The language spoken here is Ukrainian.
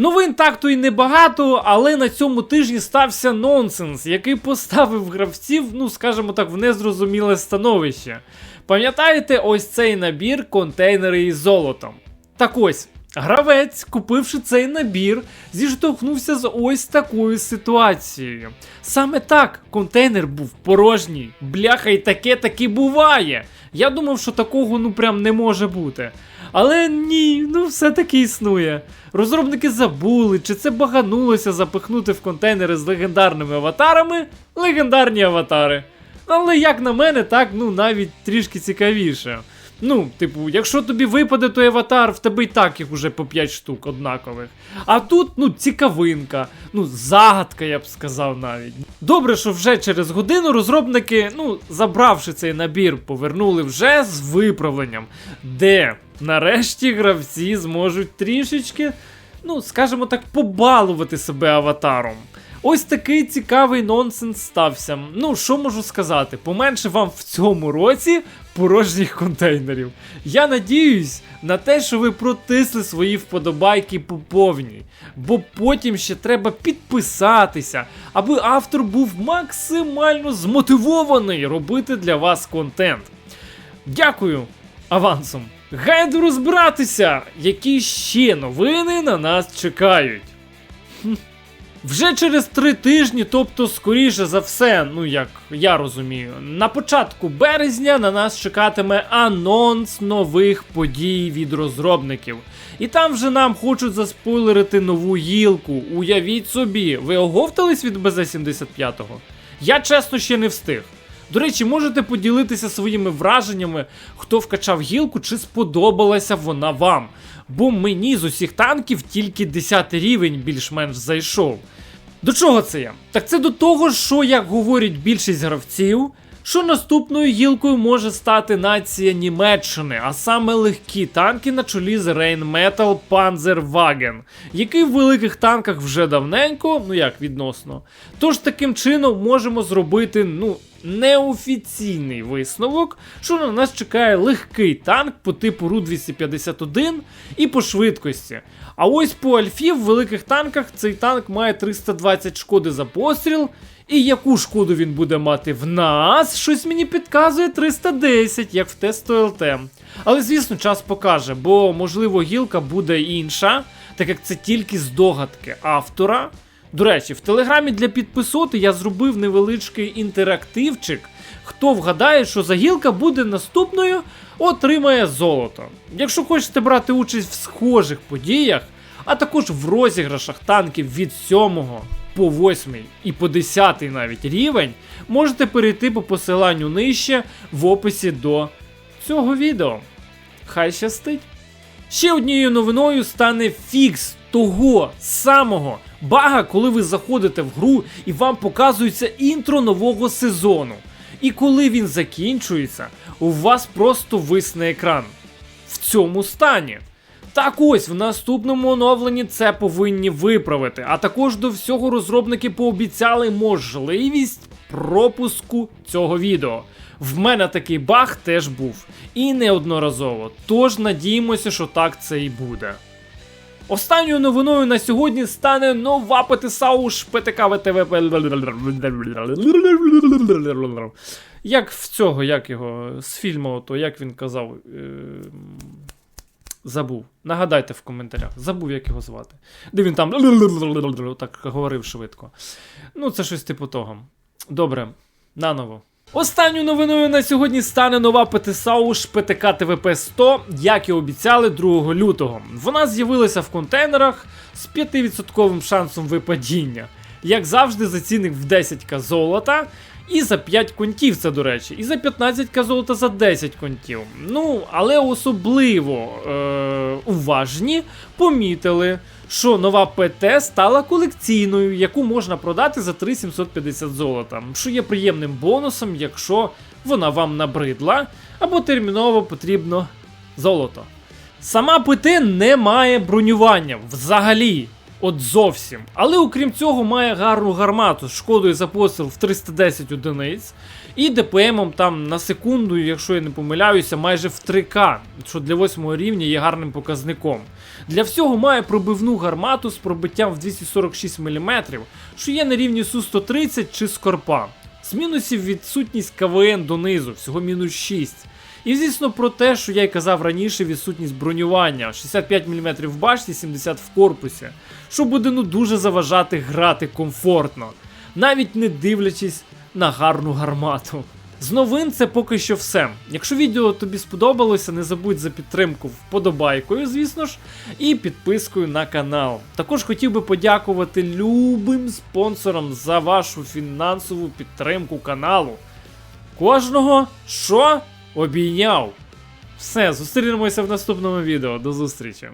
Новин так то й небагато, але на цьому тижні стався нонсенс, який поставив гравців, ну скажімо так, в незрозуміле становище. Пам'ятаєте ось цей набір контейнери із золотом? Так ось, гравець, купивши цей набір, зіштовхнувся з ось такою ситуацією. Саме так, контейнер був порожній. Бляха, і таке таки буває. Я думав, що такого ну прям не може бути. Але ні, ну все-таки існує. Розробники забули, чи це баганулося запихнути в контейнери з легендарними аватарами легендарні аватари. Але як на мене, так ну навіть трішки цікавіше. Ну, типу, якщо тобі випаде той аватар, в тебе і так їх уже по 5 штук однакових. А тут, ну, цікавинка, ну, загадка, я б сказав навіть. Добре, що вже через годину розробники, ну, забравши цей набір, повернули вже з виправленням, де нарешті гравці зможуть трішечки, ну, скажімо так, побалувати себе аватаром. Ось такий цікавий нонсенс стався. Ну, що можу сказати? Поменше вам в цьому році порожніх контейнерів. Я надіюсь на те, що ви протисли свої вподобайки по повній. Бо потім ще треба підписатися, аби автор був максимально змотивований робити для вас контент. Дякую авансом. Гайду розбиратися, які ще новини на нас чекають. Вже через три тижні, тобто, скоріше за все, ну як я розумію, на початку березня на нас чекатиме анонс нових подій від розробників. І там вже нам хочуть заспойлерити нову гілку. Уявіть собі, ви оговтались від БЗ-75-го? Я чесно ще не встиг. До речі, можете поділитися своїми враженнями, хто вкачав гілку, чи сподобалася вона вам. Бо мені з усіх танків тільки 10 рівень більш-менш зайшов. До чого це я? Так це до того, що, як говорять більшість гравців, що наступною гілкою може стати нація Німеччини, а саме легкі танки на чолі з Rheinmetall Panzerwagen, який в великих танках вже давненько, ну як відносно. Тож таким чином можемо зробити, ну, неофіційний висновок, що на нас чекає легкий танк по типу Ру-251 і по швидкості. А ось по Альфі в великих танках цей танк має 320 шкоди за постріл. І яку шкоду він буде мати в нас? Щось мені підказує 310, як в тесту ЛТ. Але звісно, час покаже, бо можливо гілка буде інша, так як це тільки здогадки автора. До речі, в телеграмі для підписоти я зробив невеличкий інтерактивчик. Хто вгадає, що за гілка буде наступною, отримає золото. Якщо хочете брати участь в схожих подіях, а також в розіграшах танків від 7 по 8 і по 10 навіть рівень, можете перейти по посиланню нижче в описі до цього відео. Хай щастить! Ще однією новиною стане фікс того самого бага, коли ви заходите в гру і вам показується інтро нового сезону. І коли він закінчується, у вас просто висне екран. В цьому стані. Так ось в наступному оновленні це повинні виправити. А також до всього розробники пообіцяли можливість пропуску цього відео. В мене такий баг теж був. І неодноразово. Тож надіємося, що так це і буде. Останньою новиною на сьогодні стане нова ПТСАУШ ПТК ВТВ. Як в цього, як його, з фільму, то як він казав. Е... Забув. Нагадайте в коментарях. Забув, як його звати. Де він там так говорив швидко. Ну, це щось типу того. Добре, наново. Останню новиною на сьогодні стане нова ПТСАУШ ПТК ТВП 100, як і обіцяли 2 лютого. Вона з'явилася в контейнерах з 5% шансом випадіння. Як завжди, за цінник в 10к золота. І за 5 контів, це до речі, і за 15к золота за 10 контів. Ну, але особливо е- уважні помітили, що нова ПТ стала колекційною, яку можна продати за 3750 золота, що є приємним бонусом, якщо вона вам набридла, або терміново потрібно золото. Сама ПТ не має бронювання взагалі. От зовсім. Але окрім цього, має гарну гармату з шкодою за постріл в 310 одиниць. І ДПМом там на секунду, якщо я не помиляюся, майже в 3К, що для 8 рівня є гарним показником. Для всього має пробивну гармату з пробиттям в 246 мм, що є на рівні Су-130 чи Скорпа. З мінусів відсутність КВН донизу, всього мінус 6. І звісно про те, що я й казав раніше, відсутність бронювання 65 мм в башті, 70 в корпусі, що буде ну дуже заважати грати комфортно, навіть не дивлячись на гарну гармату. З новин це поки що все. Якщо відео тобі сподобалося, не забудь за підтримку вподобайкою, звісно ж, і підпискою на канал. Також хотів би подякувати любим спонсорам за вашу фінансову підтримку каналу. Кожного що обійняв. Все, зустрінемося в наступному відео. До зустрічі.